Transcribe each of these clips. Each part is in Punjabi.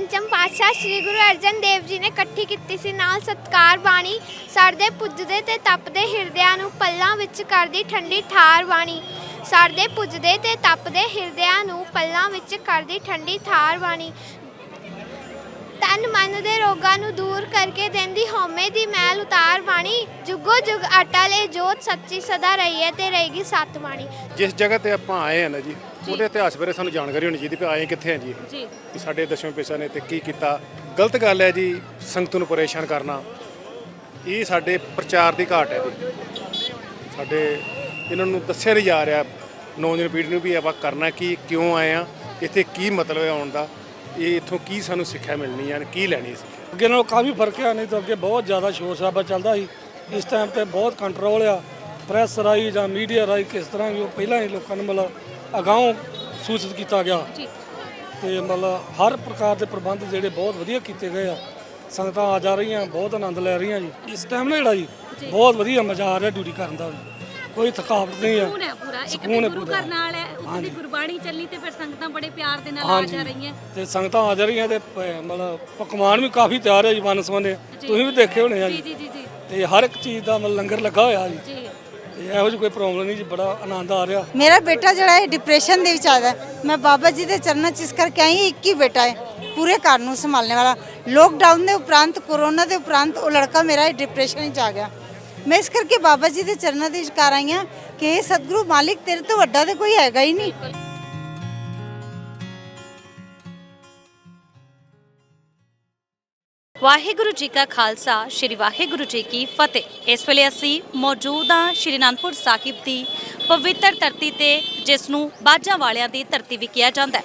ਪੰਚਮ ਪਾਤਸ਼ਾਹ ਸ੍ਰੀ ਗੁਰੂ ਅਰਜਨ ਦੇਵ ਜੀ ਨੇ ਇਕੱਠੀ ਕੀਤੀ ਸੀ ਨਾਲ ਸਤਕਾਰ ਬਾਣੀ, ਸੜਦੇ ਪੁੱਜਦੇ ਤੇ ਤਪਦੇ ਹਿਰਦਿਆਂ ਨੂੰ ਪੱਲਾਂ ਵਿੱਚ ਕਰਦੀ ਠੰਡੀ ਠਾਰ ਬਾਣੀ, ਸੜਦੇ ਪੁੱਜਦੇ ਤੇ ਤਪਦੇ ਹਿਰਦਿਆਂ ਨੂੰ ਪੱਲਾਂ ਵਿੱਚ ਕਰਦੀ ਠੰਡੀ ਠਾਰ ਬਾਣੀ। ਤਨ ਮਨ ਦੇ ਰੋਗਾਂ ਨੂੰ ਦੂਰ ਕਰਕੇ ਦਿੰਦੀ ਹਉਮੈ ਦੀ ਮੈਲ ਉਤਾਰ ਬਾਣੀ। ਜੁਗੋ ਜੁਗ ਅਟਲ ਜੋਤ ਸੱਚੀ ਸਦਾ ਰਹੀ ਹੈ ਤੇ ਰਹੇਗੀ ਸਤ ਬਾਣੀ। ਜਿਸ ਜਗ੍ਹਾ ਤੇ ਆਪਾਂ ਆਏ ਹਾਂ ਨਾ ਜੀ ਉਹਦੇ ਇਤਿਹਾਸ ਬਾਰੇ ਸਾਨੂੰ ਜਾਣਕਾਰੀ ਹੋਣੀ ਚਾਹੀਦੀ ਵੀ ਆਏ ਕਿੱਥੇ ਆ ਜੀ ਜੀ। ਕਿ ਸਾਡੇ ਦਸ਼ਮੇ ਪਿਛਾ ਨੇ ਤੇ ਕੀ ਕੀਤਾ। ਗਲਤ ਗੱਲ ਹੈ ਜੀ ਸੰਗਤ ਨੂੰ ਪਰੇਸ਼ਾਨ ਕਰਨਾ। ਇਹ ਸਾਡੇ ਪ੍ਰਚਾਰ ਦੀ ਘਾਟ ਹੈ ਜੀ। ਸਾਡੇ ਇਹਨਾਂ ਨੂੰ ਦੱਸਿਆ ਨਹੀਂ ਜਾ ਰਿਹਾ। ਨੌਜਵਾਨ ਪੀੜ੍ਹੀ ਨੂੰ ਵੀ ਆਪਾਂ ਕਰਨਾ ਕੀ ਕਿਉਂ ਆਏ ਆ ਇੱਥੇ ਕੀ ਮਤਲਬ ਹੈ ਆਉਣ ਦਾ ਇਹ ਇੱਥੋਂ ਕੀ ਸਾਨੂੰ ਸਿੱਖਿਆ ਮਿਲਣੀ ਹੈ ਕੀ ਲੈਣੀ ਸੀ ਅੱਗੇ ਨਾਲੋਂ ਕਾਫੀ ਫ਼ਰਕ ਆ ਨਹੀਂ ਤਾਂ ਅੱਗੇ ਬਹੁਤ ਜ਼ਿਆਦਾ ਸ਼ੋਰ ਸ਼ਰਾਬਾ ਚੱਲਦਾ ਸੀ। ਇਸ ਟਾਈਮ ਤੇ ਬਹੁਤ ਕੰਟਰੋਲ ਆ। ਪ੍ਰੈਸ ਰਾਹੀਂ ਜਾਂ ਮੀਡੀਆ ਰਾਹੀਂ ਕਿਸ ਤਰ੍ਹਾਂ ਵੀ ਉਹ ਪਹਿਲਾਂ ਹੀ ਲੋਕਾਂ ਨੂੰ ਮਤਲਬ ਅਗਾਊਂ ਸੂਚਿਤ ਕੀਤਾ ਗਿਆ। ਜੀ। ਤੇ ਮਤਲਬ ਹਰ ਪ੍ਰਕਾਰ ਦੇ ਪ੍ਰਬੰਧ ਜਿਹੜੇ ਬਹੁਤ ਵਧੀਆ ਕੀਤੇ ਗਏ ਆ। ਸੰਗਤਾਂ ਆ ਜਾ ਰਹੀਆਂ ਬਹੁਤ ਆਨੰਦ ਲੈ ਰਹੀਆਂ ਜੀ। ਇਸ ਟਾਈਮ ਨਾ ਜਿਹੜਾ ਜੀ ਬਹੁਤ ਵਧੀਆ ਮਜ਼ਾ ਆ ਰਿਹਾ ਡਿਊਟੀ ਕਰਨ ਦਾ ਕੋਈ ਥਕਾਵਟ ਨਹੀਂ ਸਕੂਨ ਆ ਹੈ ਪੂਰਾ। ਇੱਕ ਸਕੂਨ ਤੇ ਗੁਰੂ। ਘਰ ਨਾਲ ਹੈ ਉੱਥੇ ਦੀ ਗੁਰਬਾਣੀ ਚੱਲੀ ਤੇ ਫਿਰ ਸੰਗਤਾਂ ਬੜੇ ਪਿਆਰ ਦੇ ਨਾਲ ਆ ਜਾ ਰਹੀਆਂ। ਤੇ ਸੰਗਤਾਂ ਆ ਜਾ ਰਹੀਆਂ ਤੇ ਪ- ਮਤਲਬ ਪਕਵਾਨ ਵੀ ਕਾਫੀ ਤਿਆਰ ਹੈ ਜੀ ਵੰਨ ਸੁਵੰਨੇ ਤੁਸੀਂ ਵੀ ਦੇਖੇ ਹੋਣੇ ਆ ਜੀ। ਜੀ ਜੀ ਜੀ ਜੀ। ਤੇ ਹਰ ਇੱਕ ਚੀਜ਼ ਦਾ ਮਤਲਬ ਲੰਗਰ ਲੱਗਾ ਹੋਇਆ ਜੀ। ਇਹੋ ਜਿਹੀ ਕੋਈ ਪ੍ਰੋਬਲਮ ਨਹੀਂ ਜੀ, ਬੜਾ ਆਨੰਦ ਆ ਰਿਹਾ। ਮੇਰਾ ਬੇਟਾ ਜਿਹੜਾ ਹੈ ਡਿਪਰੈਸ਼ਨ ਦੇ ਵਿੱਚ ਆਦਾ ਮੈਂ ਬਾਬਾ ਜੀ ਦੇ ਚਰਨਾਂ 'ਚ ਇਸ ਕਰਕੇ ਆਈ, ਇੱਕ ਹੀ ਬੇਟਾ ਹੈ, ਪੂਰੇ ਘਰ ਨੂੰ ਸੰਭਾਲਣ ਵਾਲਾ। ਲੋਕਡਾਊਨ ਦੇ ਉਪਰੰਤ ਕੋਰੋਨਾ ਦੇ ਉਪਰੰਤ ਉਹ ਲੜਕਾ ਮੇਰਾ ਡਿਪਰੈਸ਼ਨ ਵਿੱਚ ਆ ਗਿਆ। ਮੈਂ ਇਸ ਕਰਕੇ ਬਾਬਾ ਜੀ ਦੇ ਚਰਨਾਂ ਦੇ ਵਿਚਕਾਰ ਆਈ ਹਾਂ ਕਿ ਸਤਿਗੁਰੂ ਮਾਲਿਕ ਤੇਰੇ ਤੋਂ ਵੱਡਾ ਤੇ ਕੋਈ ਹੈਗਾ ਹੀ ਨਹੀਂ। ਵਾਹਿਗੁਰੂ ਜੀ ਕਾ ਖਾਲਸਾ, ਸ੍ਰੀ ਵਾਹਿਗੁਰੂ ਜੀ ਕੀ ਫਤਿਹ। ਇਸ ਵੇਲੇ ਅਸੀਂ ਮੌਜੂਦ ਹਾਂ ਸ਼੍ਰੀ ਅਨੰਦਪੁਰ ਸਾਹਿਬ ਦੀ ਪਵਿੱਤਰ ਧਰਤੀ ਤੇ, ਜਿਸ ਨੂੰ ਬਾਜਾਂ ਵਾਲਿਆਂ ਦੀ ਧਰਤੀ ਵੀ ਕਿਹਾ ਜਾਂਦਾ ਹੈ।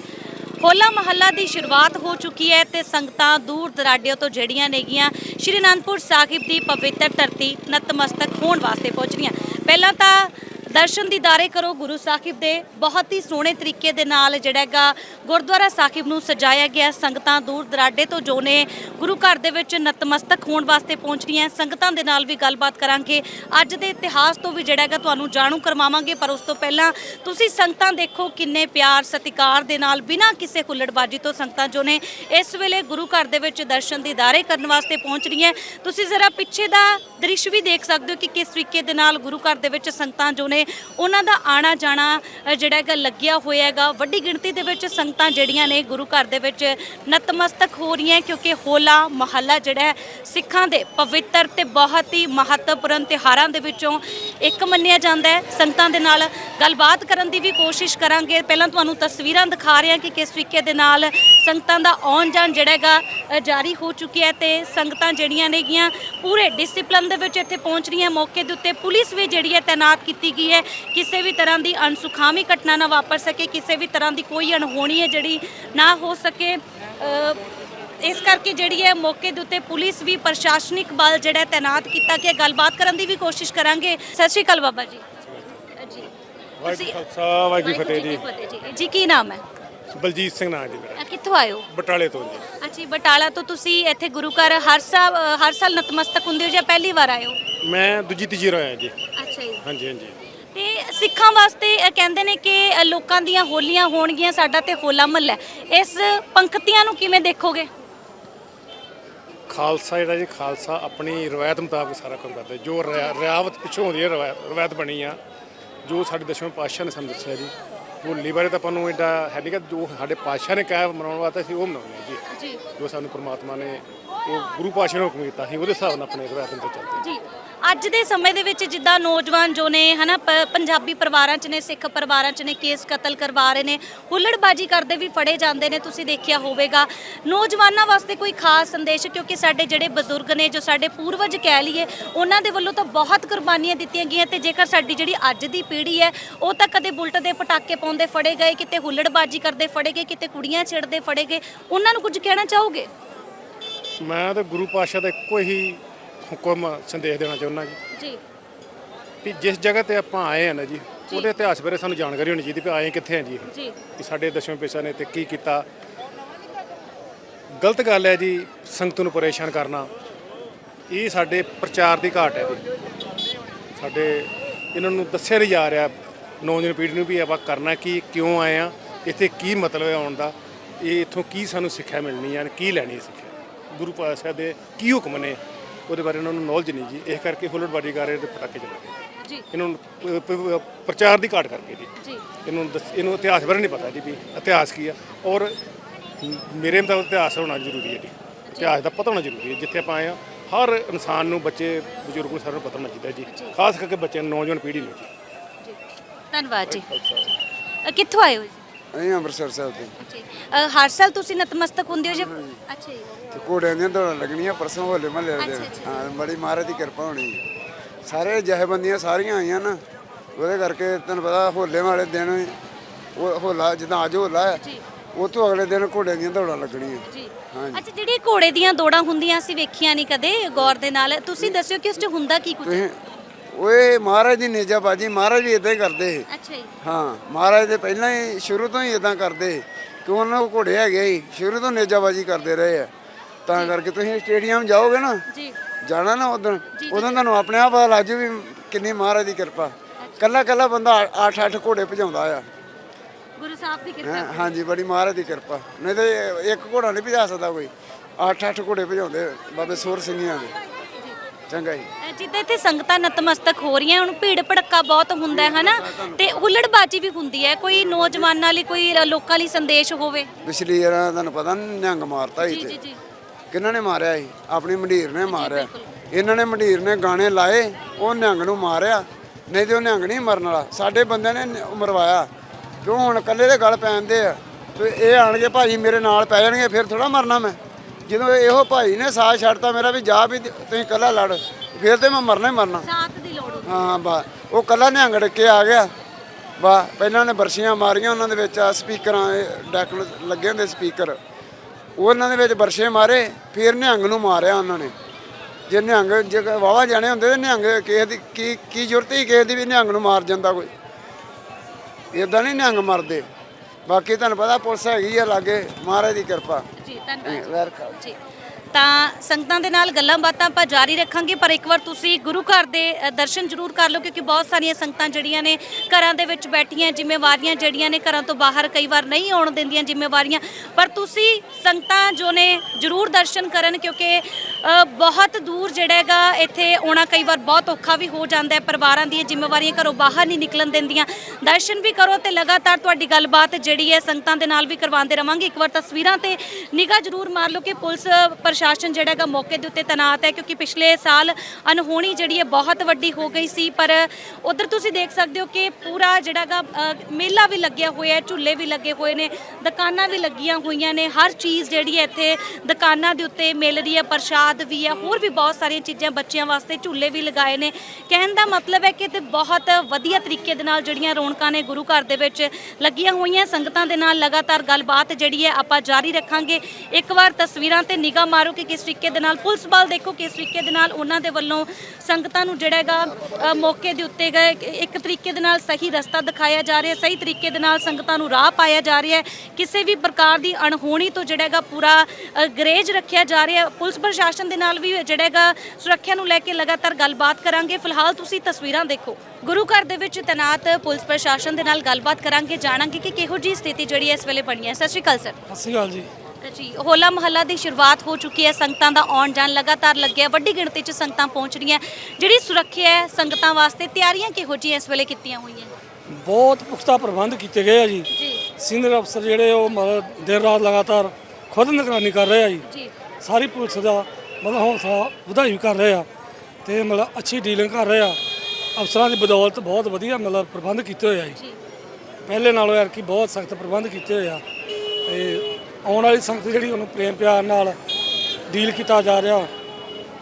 ਹੋਲਾ ਮਹੱਲਾ ਦੀ ਸ਼ੁਰੂਆਤ ਹੋ ਚੁੱਕੀ ਹੈ ਤੇ ਸੰਗਤਾਂ ਦੂਰ ਦਰਾਡਿਆਂ ਤੋਂ ਜਿਹੜੀਆਂ ਨੇਗੀਆਂ ਸ਼੍ਰੀ ਅਨੰਦਪੁਰ ਸਾਹਿਬ ਦੀ ਪਵਿੱਤਰ ਧਰਤੀ ਨਤਮਸਤਕ ਹੋਣ ਵਾਸਤੇ ਪਹੁੰਚ ਰਹੀਆਂ। ਪਹਿਲਾਂ ਤਾਂ ਦਰਸ਼ਨ ਦੀਦਾਰੇ ਕਰੋ ਗੁਰੂ ਸਾਹਿਬ ਦੇ। ਬਹੁਤ ਹੀ ਸੋਹਣੇ ਤਰੀਕੇ ਦੇ ਨਾਲ ਜਿਹੜਾ ਹੈਗਾ ਗੁਰਦੁਆਰਾ ਸਾਹਿਬ ਨੂੰ ਸਜਾਇਆ ਗਿਆ। ਸੰਗਤਾਂ ਦੂਰ ਦਰਾਡੇ ਤੋਂ ਜੋ ਨੇ ਗੁਰੂ ਘਰ ਦੇ ਵਿੱਚ ਨਤਮਸਤਕ ਹੋਣ ਵਾਸਤੇ ਪਹੁੰਚ ਰਹੀਆਂ ਸੰਗਤਾਂ ਦੇ ਨਾਲ ਵੀ ਗੱਲਬਾਤ ਕਰਾਂਗੇ। ਅੱਜ ਦੇ ਇਤਿਹਾਸ ਤੋਂ ਵੀ ਜਿਹੜਾ ਹੈਗਾ ਤੁਹਾਨੂੰ ਜਾਣੂ ਕਰਵਾਵਾਂਗੇ, ਪਰ ਉਸ ਤੋਂ ਪਹਿਲਾਂ ਤੁਸੀਂ ਸੰਗਤਾਂ ਦੇਖੋ ਕਿੰਨੇ ਪਿਆਰ ਸਤਿਕਾਰ ਦੇ ਨਾਲ ਬਿਨਾਂ ਕਿਸੇ ਹੁੱਲੜਬਾਜੀ ਤੋਂ ਸੰਗਤਾਂ ਜੋ ਨੇ ਇਸ ਵੇਲੇ ਗੁਰੂ ਘਰ ਦੇ ਵਿੱਚ ਦਰਸ਼ਨ ਦੀਦਾਰੇ ਕਰਨ ਵਾਸਤੇ ਪਹੁੰਚ ਰਹੀਆਂ ਤੁਸੀਂ ਜ਼ਰਾ ਪਿੱਛੇ ਦਾ ਦ੍ਰਿਸ਼ ਵੀ ਦੇਖ ਸਕਦੇ ਹੋ ਕਿ ਕਿਸ ਤਰੀਕੇ ਦੇ ਨਾਲ ਗੁਰੂ ਘਰ ਦੇ ਵਿੱਚ ਸੰਗਤਾਂ ਜੋ ਨੇ ਉਹਨਾਂ ਦਾ ਆਣਾ ਜਾਣਾ ਜਿਹੜਾ ਹੈਗਾ ਲੱਗਿਆ ਹੋਇਆ ਹੈਗਾ। ਵੱਡੀ ਗਿਣਤੀ ਦੇ ਵਿੱਚ ਸੰਗਤਾਂ ਜਿਹੜੀਆਂ ਨੇ ਗੁਰੂ ਘਰ ਦੇ ਵਿੱਚ ਨਤਮਸਤਕ ਹੋ ਰਹੀਆਂ, ਕਿਉਂਕਿ ਹੋਲਾ ਮਹੱਲਾ ਜਿਹੜਾ ਸਿੱਖਾਂ ਦੇ ਪਵਿੱਤਰ ਤੇ ਬਹੁਤ ਹੀ ਮਹੱਤਵਪੂਰਨ ਤਿਉਹਾਰਾਂ ਦੇ ਵਿੱਚੋਂ ਇੱਕ ਮੰਨਿਆ ਜਾਂਦਾ ਹੈ। ਸੰਗਤਾਂ ਦੇ ਨਾਲ ਗੱਲਬਾਤ ਕਰਨ ਦੀ ਵੀ ਕੋਸ਼ਿਸ਼ ਕਰਾਂਗੇ। ਪਹਿਲਾਂ ਤੁਹਾਨੂੰ ਤਸਵੀਰਾਂ ਦਿਖਾ ਰਹੇ ਹਾਂ ਕਿ ਕਿਸ ਤਰੀਕੇ ਦੇ ਨਾਲ ਸੰਗਤਾਂ ਦਾ ਆਉਣ ਜਾਣ ਜਿਹੜਾ ਹੈਗਾ ਜਾਰੀ ਹੋ ਚੁੱਕਿਆ ਹੈ ਤੇ ਸੰਗਤਾਂ ਜਿਹੜੀਆਂ ਨੇਗੀਆਂ ਪੂਰੇ ਡਿਸਪਲਨ ਦੇ ਵਿੱਚ ਇੱਥੇ ਪਹੁੰਚ ਰਹੀਆਂ। ਮੌਕੇ ਦੇ ਉੱਤੇ ਪੁਲਿਸ ਵੀ ਜਿਹੜੀ ਹੈ ਤਾਇਨਾਤ ਕੀਤੀ ਗਈ ਹੈ। ਕਿਸੇ ਵੀ ਤਰ੍ਹਾਂ ਦੀ ਅਣਸੁਖਾਵੀ ਘਟਨਾ ਨਾ ਵਾਪਰ ਸਕੇ ਕਿਸੇ ਵੀ ਤਰ੍ਹਾਂ ਦੀ ਕੋਈ ਅਣਹੋਣੀ ਹੈ ਜਿਹੜੀ ਨਾ ਹੋ ਸਕੇ। ਇਸ ਕਰਕੇ ਜਿਹੜੀ ਹੈ ਮੌਕੇ ਦੇ ਉੱਤੇ ਪੁਲਿਸ ਵੀ ਪ੍ਰਸ਼ਾਸਨਿਕ ਬਲ ਜਿਹੜਾ ਹੈ ਤਾਇਨਾਤ ਕੀਤਾ ਗਿਆ ਗੱਲਬਾਤ ਕਰਨ ਦੀ ਵੀ ਕੋਸ਼ਿਸ਼ ਕਰਾਂਗੇ। ਸਤਿ ਸ਼੍ਰੀ ਅਕਾਲ ਬਾਬਾ ਜੀ। ਜੀ। ਵਾਹਿਗੁਰੂ ਖਾਲਸਾ ਵਾਹਿਗੁਰੂ ਜੀ ਫਤਿਹ ਜੀ ਫਤਿਹ ਜੀ। ਜੀ ਕੀ ਨਾਮ ਹੈ? ਬਲਜੀਤ ਸਿੰਘ ਨਾਂ ਜੀ ਮੇਰਾ। ਕਿੱਥੋਂ ਹੋ ਬਟਾਲੇ ਤੋਂ ਜੀ। ਅੱਛਾ ਬਟਾਲਾ ਤੋਂ ਤੁਸੀਂ ਇੱਥੇ ਗੁਰੂ ਘਰ ਹਰ ਸਾਲ ਹਰ ਸਾਲ ਨਤਮਸਤਕ ਹੁੰਦੇ ਹੋ ਜਾਂ ਪਹਿਲੀ ਵਾਰ ਹੋ? ਮੈਂ ਦੂਜੀ ਤੀਜੀ ਰੋਇਆ ਜੀ। ਅੱਛਾ ਜੀ। ਹਾਂਜੀ ਹਾਂਜੀ। ਤੇ ਸਿੱਖਾਂ ਵਾਸਤੇ ਕਹਿੰਦੇ ਨੇ ਕਿ ਲੋਕਾਂ ਦੀਆਂ ਹੋਲੀਆਂ ਹੋਣਗੀਆਂ ਸਾਡਾ ਤੇ ਹੋਲਾ ਮਹੱਲਾ। ਇਸ ਪੰਕਤੀਆਂ ਨੂੰ ਕਿਵੇਂ ਦੇਖੋਗੇ? ਖਾਲਸਾ ਜਿਹੜਾ ਜੀ ਖਾਲਸਾ ਆਪਣੀ ਰਵਾਇਤ ਮੁਤਾਬਕ ਸਾਰਾ ਕੰਮ ਕਰਦਾ ਜੋ ਰਿਆ- ਰਿਆਵਤ ਪਿੱਛੋਂ ਹੁੰਦੀ ਹੈ ਰਵਾਇਤ ਬਣੀ ਆ ਜੋ ਸਾਡੇ ਦਸ਼ਮੇ ਪਾਤਸ਼ਾਹ ਨੇ ਸਾਨੂੰ ਦੱਸਿਆ ਜੀ ਹੋਲੀ ਬਾਰੇ ਤਾਂ ਆਪਾਂ ਨੂੰ ਐਡਾ ਹੈ ਨਹੀਂ ਕਿ ਜੋ ਸਾਡੇ ਪਾਤਸ਼ਾਹ ਨੇ ਕਿਹਾ ਮਨਾਉਣ ਵਾਸਤੇ ਅਸੀਂ ਉਹ ਮਨਾਉਂਦੇ ਜੀ। ਜੀ। ਸਾਨੂੰ ਪ੍ਰਮਾਤਮਾ ਨੇ ਉਹ ਗੁਰੂ ਪਾਤਸ਼ਾਹ ਨੇ ਹੁਕਮ ਕੀਤਾ ਸੀ ਉਹਦੇ ਹਿਸਾਬ ਨਾਲ ਆਪਣੇ ਰਵਾਇਤ ਤੇ ਚੱਲਦੇ। ਜੀ। ਅੱਜ ਦੇ ਸਮੇਂ ਦੇ ਵਿੱਚ ਜਿੱਦਾਂ ਨੌਜਵਾਨ ਜੋ ਨੇ, ਹਨਾ, ਪ- ਪੰਜਾਬੀ ਪਰਿਵਾਰਾਂ 'ਚ ਨੇ, ਸਿੱਖ ਪਰਿਵਾਰਾਂ 'ਚ ਨੇ, ਕੇਸ ਕਤਲ ਕਰਵਾ ਰਹੇ ਨੇ, ਹੁੱਲੜਬਾਜੀ ਕਰਦੇ ਵੀ ਫੜੇ ਜਾਂਦੇ ਨੇ, ਤੁਸੀਂ ਦੇਖਿਆ ਹੋਵੇਗਾ। ਨੌਜਵਾਨਾਂ ਵਾਸਤੇ ਕੋਈ ਖਾਸ ਸੰਦੇਸ਼, ਕਿਉਂਕਿ ਸਾਡੇ ਜਿਹੜੇ ਬਜ਼ੁਰਗ ਨੇ, ਜੋ ਸਾਡੇ ਪੂਰਵਜ ਕਹਿ ਲਈਏ, ਉਹਨਾਂ ਦੇ ਵੱਲੋਂ ਤਾਂ ਬਹੁਤ ਕੁਰਬਾਨੀਆਂ ਦਿੱਤੀਆਂ ਗਈਆਂ ਤੇ ਜੇਕਰ ਸਾਡੀ ਜਿਹੜੀ ਅੱਜ ਦੀ ਪੀੜ੍ਹੀ ਹੈ, ਉਹ ਤਾਂ ਕਦੇ ਬੁਲਟ ਦੇ ਪਟਾਕੇ ਪਾਉਂਦੇ ਫੜੇ ਗਏ, ਕਿਤੇ ਹੁੱਲੜਬਾਜੀ ਕਰਦੇ ਫੜੇ ਗਏ, ਕਿਤੇ ਕੁੜੀਆਂ ਛੇੜਦੇ ਫੜੇ ਗਏ। ਉਹਨਾਂ ਨੂੰ ਕੁਝ ਕਹਿਣਾ ਚਾਹੋਗੇ? ਮੈਂ ਤਾਂ ਗੁਰੂ ਪਾਤਸ਼ਾਹ ਦਾ ਇੱਕੋ ਹੀ ਹੁਕਮ ਸੰਦੇਸ਼ ਦੇਣਾ ਚਾਹੁੰਦਾ ਜੀ ਜੀ। ਕਿ ਜਿਸ ਜਗ੍ਹਾ ਤੇ ਆਪਾਂ ਆਏ ਆ ਨਾ ਜੀ ਉਹਦੇ ਇਤਿਹਾਸ ਬਾਰੇ ਸਾਨੂੰ ਜਾਣਕਾਰੀ ਹੋਣੀ ਚਾਹੀਦੀ ਵੀ ਆਏ ਕਿੱਥੇ ਆ ਜੀ ਜੀ। ਕਿ ਸਾਡੇ ਦਸ਼ਮੇ ਪਿਛਾ ਨੇ ਤੇ ਕੀ ਕੀਤਾ। ਗਲਤ ਗੱਲ ਹੈ ਜੀ ਸੰਗਤ ਨੂੰ ਪਰੇਸ਼ਾਨ ਕਰਨਾ। ਇਹ ਸਾਡੇ ਪ੍ਰਚਾਰ ਦੀ ਘਾਟ ਹੈ ਜੀ। ਸਾਡੇ ਇਹਨਾਂ ਨੂੰ ਦੱਸਿਆ ਨਹੀਂ ਜਾ ਰਿਹਾ ਨੌਜਵਾਨ ਪੀੜ੍ਹੀ ਨੂੰ ਵੀ ਆਪਾਂ ਕਰਨਾ ਕੀ ਕਿਉਂ ਆਏ ਆ ਇੱਥੇ ਕੀ ਮਤਲਬ ਹੈ ਆਉਣ ਦਾ ਇਹ ਇਥੋਂ ਕੀ ਸਾਨੂੰ ਸਿੱਖਿਆ ਮਿਲਣੀ ਹੈ ਕੀ ਲੈਣੀ ਹੈ ਸਿੱਖਿਆ। ਗੁਰੂ ਪਾਤਸ਼ਾਹ ਦੇ ਕੀ ਹੁਕਮ ਨੇ ਉਹਦੇ ਬਾਰੇ ਉਹਨਾਂ ਨੂੰ ਨੌਲੇਜ ਨਹੀਂ ਜੀ। ਇਸ ਕਰਕੇ ਹੁੱਲੜਬਾਜੀ ਕਰ ਰਹੇ ਤੇ ਪਟਾਕੇ ਚਲਾ ਰਹੇ। ਜੀ। ਇਹਨਾਂ ਨੂੰ ਪ- ਪ- ਪ੍ਰਚਾਰ ਦੀ ਘਾਟ ਕਰਕੇ ਜੀ। ਜੀ। ਇਹਨੂੰ ਦੱਸ- ਇਹਨੂੰ ਇਤਿਹਾਸ ਬਾਰੇ ਨਹੀਂ ਪਤਾ ਜੀ ਵੀ ਇਤਿਹਾਸ ਕੀ ਆ। ਔਰ ਮੇਰੇ ਮੁਤਾਬਕ ਇਤਿਹਾਸ ਹੋਣਾ ਜ਼ਰੂਰੀ ਹੈ ਜੀ। ਇਤਿਹਾਸ ਦਾ ਪਤਾ ਹੋਣਾ ਜ਼ਰੂਰੀ ਹੈ। ਜਿੱਥੇ ਆਪਾਂ ਆਏ ਆ ਹਰ ਇਨਸਾਨ ਨੂੰ ਬੱਚੇ ਬਜ਼ੁਰਗ ਨੂੰ ਸਾਰਿਆਂ ਨੂੰ ਪਤਾ ਹੋਣਾ ਚਾਹੀਦਾ ਜੀ। ਖਾਸ ਕਰਕੇ ਬੱਚਿਆਂ ਨੂੰ ਨੌਜਵਾਨ ਪੀੜ੍ਹੀ ਨੂੰ ਜੀ। ਧੰਨਵਾਦ ਜੀ। ਅ, ਕਿੱਥੋਂ ਆਏ ਹੋ ਜੀ? ਅਸੀਂ ਅੰਮ੍ਰਿਤਸਰ ਸਾਹਿਬ ਤੋਂ। ਅੱਛਾ ਜੀ। ਅ, ਹਰ ਸਾਲ ਤੁਸੀਂ ਨਤਮਸਤਕ ਹੁੰਦੇ ਹੋ ਜੀ? ਅੱਛਾ ਜੀ। ਤੇ ਘੋੜਿਆਂ ਦੀਆਂ ਦੌੜਾਂ ਲੱਗਣੀਆਂ ਪਰਸੋਂ ਹੋਲੇ ਮਹੱਲੇ ਦੇ। ਹਾਂ ਬੜੀ ਮਹਾਰਾਜ ਦੀ ਕਿਰਪਾ ਹੋਣੀ ਸਾਰੇ ਜਹੇਬੰਦੀਆਂ ਸਾਰੀਆਂ ਆਈਆਂ ਨਾ ਉਹਦੇ ਕਰਕੇ ਤੈਨੂੰ ਪਤਾ ਹੋਲੇ ਵਾਲੇ ਦਿਨ ਉਹ ਹੋਲਾ ਜਿੱਦਾਂ ਅੱਜ ਹੋਲਾ ਹੈ ਉਹ ਤੋਂ ਅਗਲੇ ਦਿਨ ਘੋੜਿਆਂ ਦੀਆਂ ਦੌੜਾਂ ਲੱਗਣੀਆਂ। ਜੀ। ਹਾਂਜੀ। ਅੱਛਾ ਜਿਹੜੀ ਘੋੜੇ ਦੀਆਂ ਦੌੜਾਂ ਹੁੰਦੀਆਂ ਅਸੀਂ ਵੇਖੀਆਂ ਨਹੀਂ ਕਦੇ ਗੌਰ ਦੇ ਨਾਲ। ਤੁਸੀਂ ਦੱਸਿਓ ਕਿ ਉਸ 'ਚ ਹੁੰਦਾ ਕੀ ਕੁਝ? ਤੁਸੀਂ ਓਏ ਮਹਾਰਾਜ ਦੀ ਨੇਜਾਬਾਜੀ ਮਹਾਰਾਜ ਵੀ ਇਦਾਂ ਹੀ ਕਰਦੇ ਸੀ। ਅੱਛਾ ਜੀ। ਹਾਂ ਮਹਾਰਾਜ ਦੇ ਪਹਿਲਾਂ ਹੀ ਸ਼ੁਰੂ ਤੋਂ ਹੀ ਇਦਾਂ ਕਰਦੇ ਸੀ ਕਿ ਉਹਨਾਂ ਕੋਲ ਘੋੜੇ ਹੈਗੇ ਹੀ ਸ਼ੁਰੂ ਤੋਂ ਨੇਜਾਬਾਜੀ ਕਰਦੇ ਰਹੇ ਆ। ਤਾਂ ਕਰਕੇ ਤੁਸੀਂ ਸਟੇਡੀਅਮ ਜਾਓਗੇ ਨਾ ਜੀ। ਜਾਣਾ ਨਾ ਉਦੋਂ ਉਦੋਂ ਤੁਹਾਨੂੰ ਆਪਣੇ ਆਪ ਪਤਾ ਲੱਗ ਜੂ ਵੀ ਕਿੰਨੀ ਮਹਾਰਾਜ ਦੀ ਕਿਰਪਾ। ਕੱਲਾ ਕੱਲਾ ਬੰਦਾ 8-8 ਘੋੜੇ ਭਜਾਉਂਦਾ ਆ। ਗੁਰੂ ਸਾਹਿਬ ਦੀ ਕਿਰਪਾ ਹੈਂ, ਹਾਂਜੀ ਬੜੀ ਮਹਾਰਾਜ ਦੀ ਕਿਰਪਾ। ਨਹੀਂ ਤੇ ਇੱਕ ਘੋੜਾ ਨਹੀਂ ਭਜਾ ਸਕਦਾ ਕੋਈ। 8-8 ਘੋੜੇ ਭਜਾਉਂਦੇ ਬਾਬੇ ਸੂਰ ਸਿੰਘੀਆਂ ਦੇ। ਚੰਗਾ ਜੀ। ਅ, ਜਿੱਦਾਂ ਇੱਥੇ ਸੰਗਤਾਂ ਨਤਮਸਤਕ ਹੋ ਰਹੀਆਂ ਹੁਣ ਭੀੜ ਭੜੱਕਾ ਬਹੁਤ ਹੁੰਦਾ ਹੈ ਹਨਾ? ਤੇ ਹੁੱਲੜਬਾਜੀ ਵੀ ਹੁੰਦੀ ਹੈ। ਕੋਈ ਨੌਜਵਾਨਾਂ ਲਈ ਕੋਈ ਲੋਕਾਂ ਲਈ ਸੰਦੇਸ਼ ਹੋਵੇ? ਪਿਛਲੀ ਵਾਰ ਤੁਹਾਨੂੰ ਪਤਾ ਨੀ ਨਿਹੰਗ ਮਾਰਤਾ ਸੀ ਜੀ ਜੀ ਤੇ ਜੀ। ਕਿਹਨਾਂ ਨੇ ਮਾਰਿਆ ਸੀ? ਆਪਣੀ ਮੰਡੀਰ ਨੇ ਮਾਰਿਆ। ਇਹਨਾਂ ਨੇ ਮੰਡੀਰ ਨੇ ਗਾਣੇ ਲਾਏ ਉਹ ਨਿਹੰਗ ਨੂੰ ਮਾਰਿਆ। ਨਹੀਂ ਤੇ ਉਹ ਨਿਹੰਗ ਨਹੀਂ ਮਰਨ ਵਾਲਾ। ਸਾਡੇ ਬੰਦਿਆਂ ਨੇ ਨ- ਮਰਵਾਇਆ। ਕਿਉਂ ਹੁਣ ਇਕੱਲੇ ਦੇ ਗਲ ਪੈਂਦੇ ਆ। ਤੇ ਇਹ ਆਣਗੇ ਭਾਈ ਮੇਰੇ ਨਾਲ ਪੈ ਜਾਣਗੇ ਫਿਰ ਥੋੜਾ ਮਰਨਾ ਮੈਂ। ਜਦੋਂ ਇਹੋ ਭਾਈ ਨੇ ਸਾਥ ਛੱਡਤਾ ਮੇਰਾ ਵੀ ਜਾ ਵੀ ਤੁਸੀਂ ਇਕੱਲਾ ਲੜ ਫਿਰ ਤੇ ਮੈਂ ਮਰਨਾ ਹੀ ਮਰਨਾ। ਸਾਥ ਦੀ ਲੋੜ ਹੁੰਦੀ ਹਾਂ। ਬਾ ਉਹ ਕੱਲਾ ਨਿਹੰਗ ਡੱਕੇ ਆ ਗਿਆ। ਬਾ ਪਹਿਲਾਂ ਨੇ ਬਰਸ਼ੀਆਂ ਮਾਰੀਆਂ ਉਹਨਾਂ ਦੇ ਵਿੱਚ ਸਪੀਕਰਾਂ ਡੈਕ ਲੱਗੇ ਹੁੰਦੇ ਸਪੀਕਰ। ਉਹਨਾਂ ਦੇ ਵਿੱਚ ਬਰਸ਼ੇ ਮਾਰੇ ਫਿਰ ਨਿਹੰਗ ਨੂੰ ਮਾਰਿਆ ਉਹਨਾਂ ਨੇ। ਜੇ ਨਿਹੰਗ ਜੇ ਵਾਵਾ ਜਾਣੇ ਹੁੰਦੇ ਤੇ ਨਿਹੰਗ ਕਿਸੇ ਦੀ ਕੀ ਕੀ ਜ਼ਰੂਰਤ ਹੀ ਕਿਸੇ ਦੀ ਵੀ ਨਿਹੰਗ ਨੂੰ ਮਾਰ ਜਾਂਦਾ ਕੋਈ। ਇਦਾਂ ਨਹੀਂ ਨਿਹੰਗ ਮਰਦੇ। ਬਾਕੀ ਤੁਹਾਨੂੰ ਪਤਾ ਪੁਲਿਸ ਹੈਗੀ ਆ ਲਾਗੇ ਮਹਾਰਾਜ ਦੀ ਕਿਰਪਾ। ਜੀ ਧੰਨਵਾਦ ਵੈਲਕਮ ਜੀ। ਤਾਂ ਸੰਗਤਾਂ ਦੇ ਨਾਲ ਗੱਲਾਂ ਬਾਤਾਂ ਆਪਾਂ ਜਾਰੀ ਰੱਖਾਂਗੇ ਪਰ ਇੱਕ ਵਾਰ ਤੁਸੀਂ ਗੁਰੂ ਘਰ ਦੇ ਅ, ਦਰਸ਼ਨ ਜ਼ਰੂਰ ਕਰ ਲਓ ਕਿਉਂਕਿ ਬਹੁਤ ਸਾਰੀਆਂ ਸੰਗਤਾਂ ਜਿਹੜੀਆਂ ਨੇ ਘਰਾਂ ਦੇ ਵਿੱਚ ਬੈਠੀਆਂ ਜ਼ਿੰਮੇਵਾਰੀਆਂ ਜਿਹੜੀਆਂ ਨੇ ਘਰਾਂ ਤੋਂ ਬਾਹਰ ਕਈ ਵਾਰ ਨਹੀਂ ਆਉਣ ਦਿੰਦੀਆਂ ਜ਼ਿੰਮੇਵਾਰੀਆਂ। ਪਰ ਤੁਸੀਂ ਸੰਗਤਾਂ ਜੋ ਨੇ ਜ਼ਰੂਰ ਦਰਸ਼ਨ ਕਰਨ ਕਿਉਂਕਿ ਬਹੁਤ ਦੂਰ ਜਿਹੜਾ ਹੈਗਾ, ਇੱਥੇ ਆਉਣਾ ਕਈ ਵਾਰ ਬਹੁਤ ਔਖਾ ਵੀ ਹੋ ਜਾਂਦਾ ਹੈ, ਪਰਿਵਾਰਾਂ ਦੀਆਂ ਜ਼ਿੰਮੇਵਾਰੀਆਂ ਘਰੋਂ ਬਾਹਰ ਨਹੀਂ ਨਿਕਲਣ ਦਿੰਦੀਆਂ। ਦਰਸ਼ਨ ਵੀ ਕਰੋ ਤੇ ਲਗਾਤਾਰ ਤੁਹਾਡੀ ਗੱਲਬਾਤ ਜਿਹੜੀ ਹੈ ਸੰਗਤਾਂ ਦੇ ਨਾਲ ਵੀ ਕਰਵਾਉਂਦੇ ਰਵਾਂਗੇ। ਇੱਕ ਵਾਰ ਤਸਵੀਰਾਂ ਤੇ ਨਿਗਾਹ ਜ਼ਰੂਰ ਮਾਰ ਲਓ ਕਿ ਪੁਲਿਸ ਪ੍ਰਸ਼ਾਸਨ ਜਿਹੜਾ ਹੈਗਾ ਮੌਕੇ ਦੇ ਉੱਤੇ ਤੈਨਾਤ ਹੈ, ਕਿਉਂਕਿ ਪਿਛਲੇ ਸਾਲ ਅਨਹੋਣੀ ਜਿਹੜੀ ਹੈ ਬਹੁਤ ਵੱਡੀ ਹੋ ਗਈ ਸੀ। ਪਰ ਉਧਰ ਤੁਸੀਂ ਦੇਖ ਸਕਦੇ ਹੋ ਕਿ ਪੂਰਾ ਜਿਹੜਾ ਹੈਗਾ ਮੇਲਾ ਵੀ ਲੱਗਿਆ ਹੋਇਆ ਹੈ, ਝੂਲੇ ਵੀ ਲੱਗੇ ਹੋਏ ਨੇ, ਦੁਕਾਨਾਂ ਵੀ ਲੱਗੀਆਂ ਹੋਈਆਂ ਨੇ। ਹਰ ਚੀਜ਼ ਜਿਹੜੀ ਹੈ ਇੱਥੇ ਦੁਕਾਨਾਂ ਦੇ ਉੱਤੇ ਮਿਲ ਰਹੀ ਹੈ, ਪ੍ਰਸ਼ਾਦ ਵੀ ਹੈ, ਹੋਰ ਵੀ ਬਹੁਤ ਸਾਰੀਆਂ ਚੀਜ਼ਾਂ ਬੱਚਿਆਂ ਵਾਸਤੇ ਝੂਲੇ ਵੀ ਲਗਾਏ ਨੇ। ਕਹਿਣ ਦਾ ਮਤਲਬ ਹੈ ਕਿ ਤੇ ਬਹੁਤ ਵਧੀਆ ਤਰੀਕੇ ਦੇ ਨਾਲ ਜਿਹੜੀਆਂ ਰੌਣਕਾਂ ਨੇ ਗੁਰੂ ਘਰ ਦੇ ਵਿੱਚ ਲੱਗੀਆਂ ਹੋਈਆਂ, ਸੰਗਤਾਂ ਦੇ ਨਾਲ ਲਗਾਤਾਰ ਗੱਲਬਾਤ ਜਿਹੜੀ ਹੈ ਆਪਾਂ ਜਾਰੀ ਰੱਖਾਂਗੇ। ਇੱਕ ਵਾਰ ਤਸਵੀਰਾਂ ਤੇ ਨਿਗਾਹ ਮਾਰੋ ਕਿ ਕਿਸ ਤਰੀਕੇ ਦੇ ਨਾਲ, ਪੁਲਿਸ ਬਲ ਦੇਖੋ ਕਿਸ ਤਰੀਕੇ ਦੇ ਨਾਲ ਉਹਨਾਂ ਦੇ ਵੱਲੋਂ ਸੰਗਤਾਂ ਨੂੰ ਜਿਹੜਾ ਹੈਗਾ ਮੌਕੇ ਦੇ ਉੱਤੇ ਗਏ। ਇੱਕ ਤਰੀਕੇ ਦੇ ਨਾਲ ਸਹੀ ਰਸਤਾ ਦਿਖਾਇਆ ਜਾ ਰਿਹਾ, ਸਹੀ ਤਰੀਕੇ ਦੇ ਨਾਲ ਸੰਗਤਾਂ ਨੂੰ ਰਾਹ ਪਾਇਆ ਜਾ ਰਿਹਾ ਕਿਸੇ ਵੀ ਪ੍ਰਕਾਰ ਦੀ ਅਣਹੋਣੀ ਤੋਂ ਜਿਹੜਾ ਹੈਗਾ ਪੂਰਾ ਗਰੇਜ ਰੱਖਿਆ ਜਾ ਰਿਹਾ। ਪੁਲਿਸ ਪ੍ਰਸ਼ਾਸਨ ਦੇ ਨਾਲ ਵੀ ਜਿਹੜਾ ਹੈਗਾ ਸੁਰੱਖਿਆ ਨੂੰ ਲੈ ਕੇ ਲਗਾਤਾਰ ਗੱਲਬਾਤ ਕਰਾਂਗੇ। ਫਿਲਹਾਲ ਤੁਸੀਂ ਤਸਵੀਰਾਂ ਦੇਖੋ। ਗੁਰੂ ਘਰ ਦੇ ਵਿੱਚ ਤੈਨਾਤ ਪੁਲਿਸ ਪ੍ਰਸ਼ਾਸਨ ਦੇ ਨਾਲ ਗੱਲਬਾਤ ਕਰਾਂਗੇ। ਜਾਣਾਂਗੇ ਕਿ ਕਿਹੋ ਜੀ ਸਥਿਤੀ ਜਿਹੜੀ ਇਸ ਵੇਲੇ ਬਣੀ ਹੈ। ਸਤਿ ਸ਼੍ਰੀ ਅਕਾਲ ਸਰ। ਸਤਿ ਸ਼੍ਰੀ ਅਕਾਲ ਜੀ। ਜੀ ਹੋਲਾ ਮਹੱਲਾ ਦੀ ਸ਼ੁਰੂਆਤ ਹੋ ਚੁੱਕੀ ਹੈ। ਸੰਗਤਾਂ ਦਾ ਆਉਣ ਜਾਣ ਲਗਾਤਾਰ ਲੱਗਿਆ ਵੱਡੀ ਗਿਣਤੀ 'ਚ ਸੰਗਤਾਂ ਪਹੁੰਚ ਰਹੀਆਂ। ਜਿਹੜੀ ਸੁਰੱਖਿਆ ਹੈ ਸੰਗਤਾਂ ਵਾਸਤੇ ਤਿਆਰੀਆਂ ਕਿਹੋ ਜਿਹੀਆਂ ਇਸ ਵੇਲੇ ਕੀਤੀਆਂ ਹੋਈਆਂ? ਬਹੁਤ ਪੁਖਤਾ ਪ੍ਰਬੰਧ ਕੀਤੇ ਗਏ ਆ ਜੀ। ਜੀ। ਸੀਨੀਅਰ ਅਫਸਰ ਜਿਹੜੇ ਉਹ ਮਤਲਬ ਦਿਨ ਰਾਤ ਲਗਾਤਾਰ ਖੁਦ ਨਿਗਰਾਨੀ ਕਰ ਰਹੇ ਆ ਜੀ। ਸਾਰੀ ਪੁਲਿਸ ਦਾ ਮਤਲਬ ਹੌਸਲਾ ਵਧਾਈ ਵੀ ਕਰ ਰਹੇ ਆ ਤੇ ਮਤਲਬ ਅੱਛੀ ਡੀਲਿੰਗ ਕਰ ਰਹੇ ਆ। ਅਫਸਰਾਂ ਦੀ ਬਦੌਲਤ ਬਹੁਤ ਵਧੀਆ ਮਤਲਬ ਪ੍ਰਬੰਧ ਕੀਤੇ ਹੋਏ ਆ ਜੀ। ਪਹਿਲੇ ਨਾਲੋਂ ਯਾਰ ਕਿ ਬਹੁਤ ਸਖਤ ਪ੍ਰਬੰਧ ਕੀਤੇ ਹੋਏ ਆ। ਤੇ ਆਉਣ ਵਾਲੀ ਸੰਗਤ ਜਿਹੜੀ ਉਹਨੂੰ ਪ੍ਰੇਮ ਪਿਆਰ ਨਾਲ ਡੀਲ ਕੀਤਾ ਜਾ ਰਿਹਾ।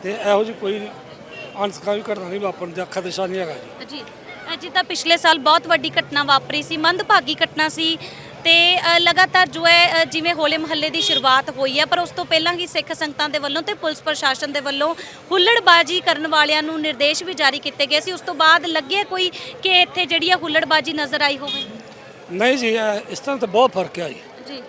ਤੇ ਇਹੋ ਜਿਹੀ ਕੋਈ ਅਨਸਕਾਂ ਘਟਨਾ ਨਹੀਂ ਵਾਪਰਨ ਦਾ ਖਦਸ਼ਾ ਨਹੀਂ ਹੈਗਾ ਜੀ। ਜੀ ਅ, ਜਿੱਦਾਂ ਪਿਛਲੇ ਸਾਲ ਬਹੁਤ ਵੱਡੀ ਘਟਨਾ ਵਾਪਰੀ ਸੀ ਮੰਦਭਾਗੀ ਘਟਨਾ ਸੀ। ਤੇ ਲਗਾਤਾਰ ਜੋ ਹੈ ਜਿਵੇਂ ਹੋਲੇ ਮਹੱਲੇ ਦੀ ਸ਼ੁਰੂਆਤ ਹੋਈ ਹੈ ਪਰ ਉਸ ਤੋਂ ਪਹਿਲਾਂ ਹੀ ਸਿੱਖ ਸੰਗਤਾਂ ਦੇ ਵੱਲੋਂ ਤੇ ਪੁਲਿਸ ਪ੍ਰਸ਼ਾਸਨ ਦੇ ਵੱਲੋਂ ਹੁੱਲੜਬਾਜੀ ਕਰਨ ਵਾਲਿਆਂ ਨੂੰ ਨਿਰਦੇਸ਼ ਵੀ ਜਾਰੀ ਕੀਤੇ ਗਏ ਸੀ। ਉਸ ਤੋਂ ਬਾਅਦ ਲੱਗਿਆ ਕੋਈ ਕਿ ਇੱਥੇ ਜਿਹੜੀ ਹੈ ਹੁੱਲੜਬਾਜੀ ਨਜ਼ਰ ਆਈ ਹੋਵੇ? ਨਹੀਂ ਜੀ ਇਸ ਤਰ੍ਹਾਂ ਤਾਂ ਬਹੁਤ ਫ਼ਰਕ ਆ ਜੀ। ਜੀ।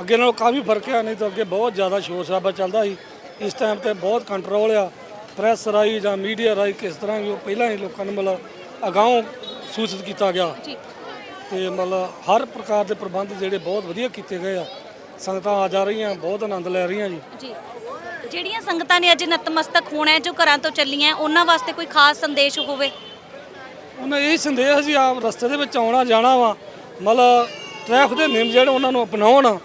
ਅੱਗੇ ਨਾਲੋਂ ਕਾਫੀ ਫ਼ਰਕ ਆ ਨਹੀਂ ਤਾਂ ਅੱਗੇ ਬਹੁਤ ਜ਼ਿਆਦਾ ਸ਼ੋਰ ਸ਼ਰਾਬਾ ਚੱਲਦਾ ਸੀ। ਇਸ ਟਾਈਮ ਤੇ ਬਹੁਤ ਕੰਟਰੋਲ ਆ। ਪ੍ਰੈਸ ਰਾਈ ਜਾਂ ਮੀਡੀਆ ਰਾਈ ਕਿਸ ਤਰ੍ਹਾਂ ਵੀ ਉਹ ਪਹਿਲਾਂ ਹੀ ਲੋਕਾਂ ਨੂੰ ਮਤਲਬ ਅਗਾਊਂ ਸੂਚਿਤ ਕੀਤਾ ਗਿਆ। ਜੀ। ਤੇ ਮਤਲਬ ਹਰ ਪ੍ਰਕਾਰ ਦੇ ਪ੍ਰਬੰਧ ਜਿਹੜੇ ਬਹੁਤ ਵਧੀਆ ਕੀਤੇ ਗਏ ਆ। ਸੰਗਤਾਂ ਆ ਜਾ ਰਹੀਆਂ ਬਹੁਤ ਆਨੰਦ ਲੈ ਰਹੀਆਂ ਜੀ। ਜੀ। ਜਿਹੜੀਆਂ ਸੰਗਤਾਂ ਨੇ ਅੱਜ ਨਤਮਸਤਕ ਹੋਣਾ ਹੈ ਜੋ ਘਰਾਂ ਤੋਂ ਚੱਲੀਆਂ ਉਹਨਾਂ ਵਾਸਤੇ ਕੋਈ ਖਾਸ ਸੰਦੇਸ਼ ਹੋਵੇ? ਉਹਨਾਂ ਇਹ ਸੰਦੇਸ਼ ਜੀ ਆਪ ਰਸਤੇ ਦੇ ਵਿੱਚ ਆਉਣਾ ਜਾਣਾ ਵਾ। ਮਤਲਬ ਟ੍ਰੈਫਿਕ ਦੇ ਨਿਯਮ ਜਿਹੜੇ ਉਹਨਾਂ ਨੂੰ ਅਪਣਾਉਣ